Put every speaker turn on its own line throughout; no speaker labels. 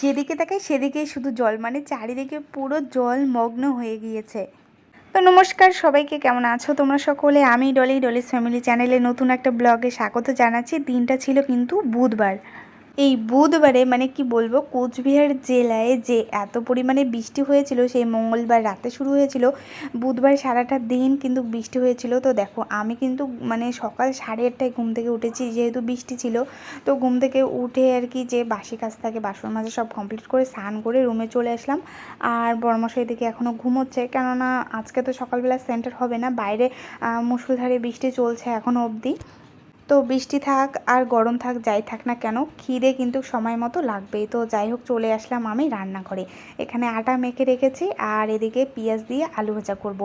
যেদিকে তাকে সেদিকে শুধু জল মানে চারিদিকে পুরো জল মগ্ন হয়ে গিয়েছে। তো নমস্কার সবাইকে, কেমন আছো তোমরা সকলে? আমি ডলি, ডলিস ফ্যামিলি চ্যানেলে নতুন একটা ব্লগে স্বাগত জানাচ্ছি। দিনটা ছিল কিন্তু বুধবার। এই বুধবারে মানে কি বলব কোচবিহার জেলায় যে এত পরিমাণে বৃষ্টি হয়েছিল সেই মঙ্গলবার রাতে শুরু হয়েছিল বুধবার সারাটা দিন কিন্তু বৃষ্টি হয়েছিল। তো দেখো আমি কিন্তু মানে সকাল সাড়ে আটটায় ঘুম থেকে উঠেছি যেহেতু বৃষ্টি ছিল তো ঘুম থেকে উঠে আর কি যে বাসি কাজ থাকে বাসন মাঝে সব কমপ্লিট করে স্নান করে রুমে চলে আসলাম। আর বড়মশাই দিকে এখনও ঘুমোচ্ছে কেননা আজকে তো সকালবেলা সেন্টার হবে না বাইরে আহ, মুষলধারে বৃষ্টি চলছে এখনও অবধি। তো বৃষ্টি থাক আর গরম থাক, যাই থাক না কেন, খিদে কিন্তু সময় মতো লাগবেই। তো যাই হোক, চলে আসলাম আমি রান্না করে এখানে আটা মেখে রেখেছি আর এদিকে পেঁয়াজ দিয়ে আলু ভাজা করব।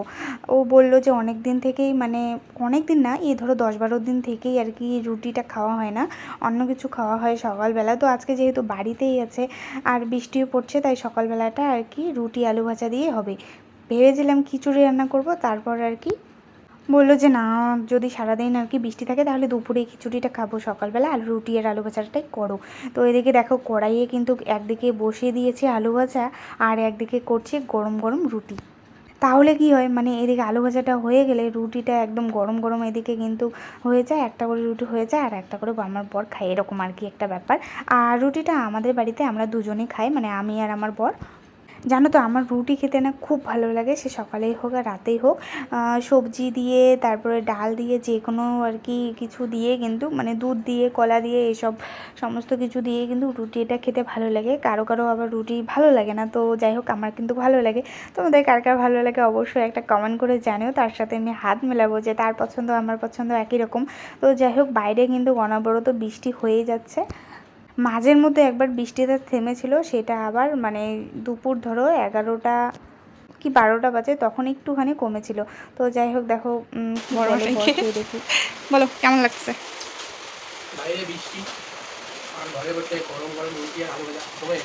ও বলল যে অনেক দিন থেকেই মানে অনেক দিন না, এই ধরো দশ বারো দিন থেকেই আর কি রুটিটা খাওয়া হয় না, অন্য কিছু খাওয়া হয় সকালবেলা। তো আজকে যেহেতু বাড়িতেই আছে আর বৃষ্টিও পড়ছে, তাই সকালবেলাটা আর কি রুটি, আলু ভাজা দিয়ে হবে। ভেবেছিলাম খিচুড়ি রান্না করব, তারপর আর কি বলল যে, না, যদি সারাদিন আর কি বৃষ্টি থাকে, তাহলে দুপুরে খিচুড়িটা খাব সকালবেলা আর রুটি আর আলু ভাজাটাই করো। তো এদিকে দেখো কড়াইয়ে কিন্তু একদিকে বসিয়ে দিয়েছি আলু ভাজা আর একদিকে করছি গরম গরম রুটি। তাহলে কি হয় মানে এদিকে আলু ভাজাটা হয়ে গেলে রুটিটা একদম গরম গরম এদিকে কিন্তু হয়ে যায়, একটা করে রুটি হয়ে যায় আর একটা করে আমার বর খায়, এরকম আর কি একটা ব্যাপার। আর রুটিটা আমাদের বাড়িতে আমরা দুজনেই খাই মানে আমি আর আমার বর। জানো তো আমার রুটি খেতে না খুব ভালো লাগে, সে সকালেই হোক আর রাতেই হোক। সবজি দিয়ে, তারপরে ডাল দিয়ে, যে কোনো আর কি কিছু দিয়ে কিন্তু মানে দুধ দিয়ে, কলা দিয়ে, এসব সমস্ত কিছু দিয়ে কিন্তু রুটি এটা খেতে ভালো লাগে। কারও কারও আবার রুটি ভালো লাগে না, তো যাই হোক আমার কিন্তু ভালো লাগে। তোমাদের কার কার ভালো লাগে অবশ্যই একটা কমেন্ট করে জানিও, তার সাথে আমি হাত মেলাবো যে তার পছন্দ, আমার পছন্দ একই রকম। তো যাই হোক, বাইরে কিন্তু অনবরত বৃষ্টি হয়েই যাচ্ছে। মাঝের মধ্যে একবার বৃষ্টিতে থেমেছিল সেটা আবার মানে দুপুর ধরো এগারোটা কি বারোটা বাজে তখন একটুখানি কমেছিল। তো যাই হোক দেখো বলে দেখি।
কেমন লাগছে?
বাইরে বৃষ্টি আর ঘরে বসে গরম গরম রুটি আর আলু ভাজা হবে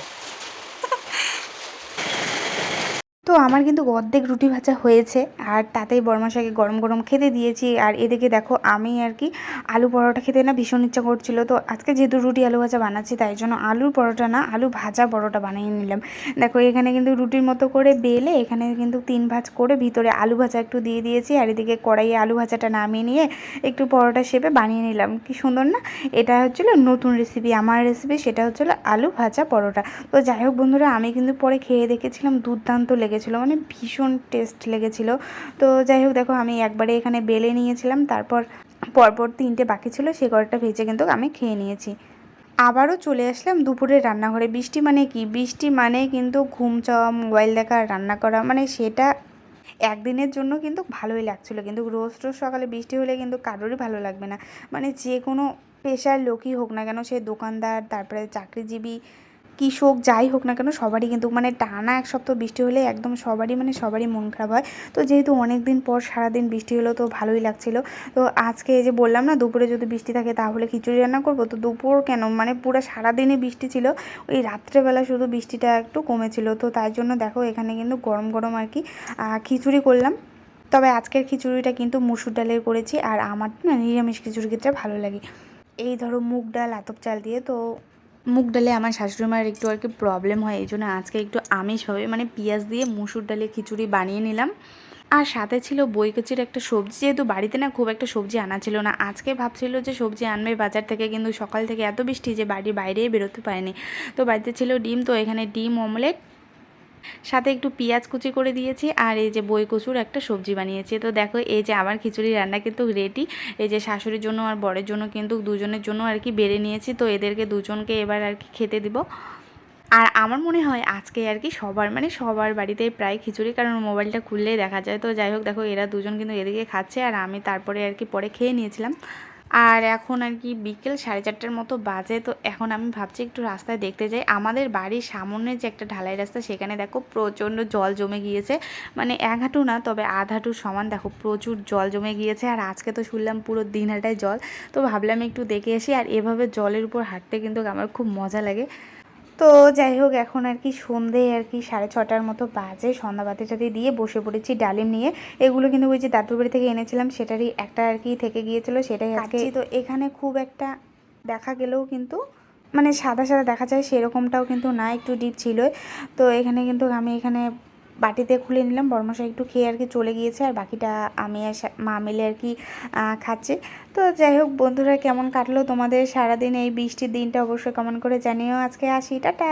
তো আমার কিন্তু অর্ধেক রুটি ভাজা হয়েছে আর তাতেই বরমাসাকে গরম গরম খেতে দিয়েছি আর এদিকে দেখো আমি আর কি আলু পরোটা খেতে না ভীষণ ইচ্ছা করছিল। তো আজকে যেহেতু রুটি আলু ভাজা বানাচ্ছি, তাই জন্য আলুর পরোটা না, আলু ভাজা পরোটা বানিয়ে নিলাম। দেখো এখানে কিন্তু রুটির মতো করে বেলে এখানে কিন্তু তিন ভাজ করে ভিতরে আলু ভাজা একটু দিয়ে দিয়েছি আর এদিকে কড়াইয়ে আলু ভাজাটা নামিয়ে নিয়ে একটু পরোটা শেপে বানিয়ে নিলাম। কি সুন্দর না? এটা হচ্ছিল নতুন রেসিপি আমার রেসিপি সেটা হচ্ছিল আলু ভাজা পরোটা। তো যাই হোক বন্ধুরা, আমি কিন্তু পরে খেয়ে দেখেছিলাম দুর্দান্ত লেগেছিলো মানে ভীষণ টেস্ট লেগেছিলো। তো যাই হোক, দেখো আমি একবারে এখানে বেলে নিয়েছিলাম, তারপর পরপর তিনটে বাকি ছিল, সে কটা ভেজে কিন্তু আমি খেয়ে নিয়েছি। আবারও চলে আসলাম দুপুরে রান্নাঘরে। বৃষ্টি মানে কি? বৃষ্টি মানে কিন্তু ঘুম চাওয়া, মোবাইল দেখা, রান্না করা মানে সেটা একদিনের জন্য কিন্তু ভালোই লাগছিল। কিন্তু রোজ রোজ সকালে বৃষ্টি হলে কিন্তু কারোরই ভালো লাগবে না। মানে যে কোনো পেশার লোকই হোক না কেন, সে দোকানদার, তারপরে চাকরিজীবী কৃষক যাই হোক না কেন সবারই কিন্তু মানে টানা এক সপ্তাহ বৃষ্টি হলে একদম সবারই মানে সবারই মন খারাপ হয়। তো যেহেতু অনেক দিন পর সারাদিন বৃষ্টি হলো তো ভালোই লাগছিল। তো আজকে এই যে বললাম না দুপুরে যদি বৃষ্টি থাকে তাহলে খিচুড়ি রান্না করব। তো দুপুর কেন মানে পুরো সারাদিনই বৃষ্টি ছিল, ওই রাত্রেবেলা শুধু বৃষ্টিটা একটু কমেছিল। তো তাই জন্য দেখো এখানে কিন্তু গরম গরম আর কি খিচুড়ি করলাম। তবে আজকের খিচুড়িটা কিন্তু মুসুর ডালের করেছি আর আমার না নিরামিষ খিচুড়ি খেতে ভালো লাগে। এই ধরো মুগ ডাল, আতপ চাল দিয়ে তো মুগ ডালে আমার শাশুড়ি মায়ের একটু আর কি প্রবলেম হয়, এই জন্য আজকে একটু আমিষভাবে মানে পেঁয়াজ দিয়ে মুসুর ডালে খিচুড়ি বানিয়ে নিলাম। আর সাথে ছিল বইকচির একটা সবজি, যেহেতু বাড়িতে না খুব একটা সবজি আনা ছিল না। আজকে ভাবছিল যে সবজি আনবে বাজার থেকে, কিন্তু সকাল থেকে এত বৃষ্টি যে বাড়ির বাইরে বেরোতে পারেনি। তো বাড়িতে ছিল ডিম, তো এখানে ডিম অমলেট সাথে একটু পেঁয়াজ কুচি করে দিয়েছি আর এই যে বই কচুর একটা সবজি বানিয়েছি। তো দেখো, এই যে আমার খিচুড়ি রান্না কিন্তু রেডি এই যে শাশুড়ির জন্য আর বরের জন্য কিন্তু দুজনের জন্য আর কি বেড়ে নিয়েছি। তো এদেরকে দুজনকে এবার আর কি খেতে দিব। আর আমার মনে হয় আজকে আর কি সবার মানে সবার বাড়িতেই প্রায় খিচুড়ি, কারণ মোবাইলটা খুললেই দেখা যায়। তো যাই হোক, দেখো এরা দুজন কিন্তু এদিকে খাচ্ছে আর আমি তারপরে আর কি পরে খেয়ে নিয়েছিলাম। আর এখন আর কি বিকেল সাড়ে চারটার মতো বাজে, তো এখন আমি ভাবছি একটু রাস্তায় দেখতে যাই। আমাদের বাড়ির সামনে যে একটা ঢালাই রাস্তা, সেখানে দেখো প্রচণ্ড জল জমে গিয়েছে। মানে এক হাঁটু না, তবে আধ হাঁটু সমান দেখো প্রচুর জল জমে গিয়েছে। আর আজকে তো শুনলাম পুরো দিনহাটায় জল। তো ভাবলাম একটু দেখে আসি। আর এভাবে জলের উপর হাঁটতে কিন্তু আমার খুব মজা লাগে। তো যাই হোক, এখন আর কি সন্ধে আর কি সাড়ে ছটার মতো বাজে। সন্ধ্যাবাতি সাথে দিয়ে বসে পড়েছি ডালিম নিয়ে। এগুলো কিন্তু ওই যে দাদুর বাড়ি থেকে এনেছিলাম, সেটারই একটা আর কি থেকে গিয়েছিল, সেটাই আজকে তো। এখানে খুব একটা দেখা গেলেও কিন্তু মানে সাদা সাদা দেখা যায়, সেরকমটাও কিন্তু না, একটু ডিপ ছিল তো এখানে কিন্তু আমি এখানে বাটিতে খুলে নিলাম। বর্মশাই একটু খেয়ে আর কি চলে গিয়েছে আর বাকিটা আমি আর মা মিলে আর কি খাচ্ছে। তো যাই হোক বন্ধুরা কেমন কাটলো তোমাদের সারাদিন এই বৃষ্টির দিনটা অবশ্যই কমেন্ট করে জানিও। আজকে আসি, টাটা!